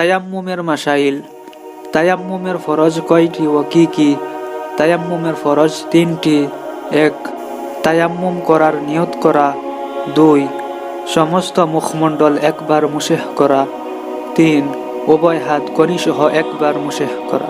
তায়াম্মুমের মাসাইল, তায়াম্মুমের ফরজ কয়টি ও কি কি? তায়াম্মুমের ফরজ তিনটি। এক, তায়াম্মুম করার নিয়ত করা। দুই, সমস্ত মুখমণ্ডল একবার মুশেহ করা। তিন, উভয় হাত কনিসহ একবার মুশেহ করা।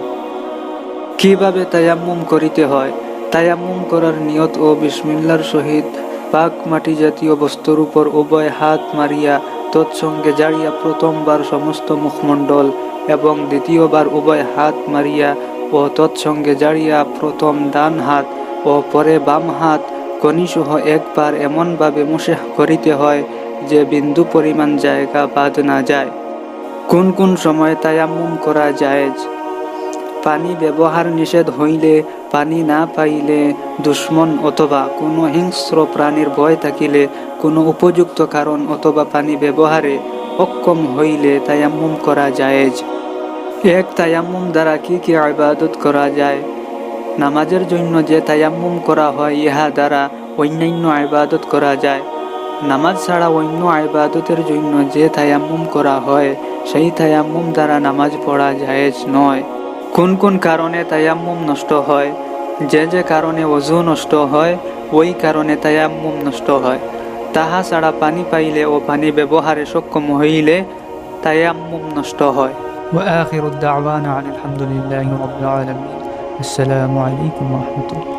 কীভাবে তায়াম্মুম করিতে হয়? তায়াম্মুম করার নিয়ত ও বিসমিল্লার সহিত পাক মাটি জাতীয় বস্তুর উপর উভয় হাত মারিয়া তৎসঙ্গে জাড়িয়া প্রথমবার সমস্ত মুখমণ্ডল এবং দ্বিতীয়বার উভয় হাত মারিয়া ও তৎসঙ্গে জাড়িয়া প্রথম ডান হাত ও পরে বাম হাত কনিসহ একবার এমনভাবে মুশেহ করিতে হয় যে বিন্দু পরিমাণ জায়গা বাদ না যায়। কোন কোন সময় তায়াম্মুম করা জায়েজ? পানি ব্যবহার নিষেধ হইলে, পানি না পাইলে দুশ্মন অথবা কোনো হিংস্র প্রাণীর ভয় থাকিলে কোনো উপযুক্ত কারণ অথবা পানি ব্যবহারে অক্ষম হইলে তায়াম্মুম করা জায়েজ। এক, তায়াম্মুম দ্বারা কি কি ইবাদত করা যায়? নামাজের জন্য যে তায়াম্মুম করা হয়, ইহা দ্বারা অন্যান্য ইবাদত করা যায়। নামাজ ছাড়া অন্য ইবাদতের জন্য যে তায়াম্মুম করা হয়, সেই তায়াম্মুম দ্বারা নামাজ পড়া জায়েজ নয়। কোন কোন কারণে তায়াম্মুম নষ্ট হয়? যে যে কারণে অজু নষ্ট হয়, ওই কারণে তায়াম্মুম নষ্ট হয়। তাহা ছাড়া পানি পাইলে ও পানি ব্যবহারে সক্ষম হইলে তায়াম্মুম নষ্ট হয় وآخر الدعوانا عن الحمد لله رب العالمين السلام عليكم ورحمة الله